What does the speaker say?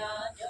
জনম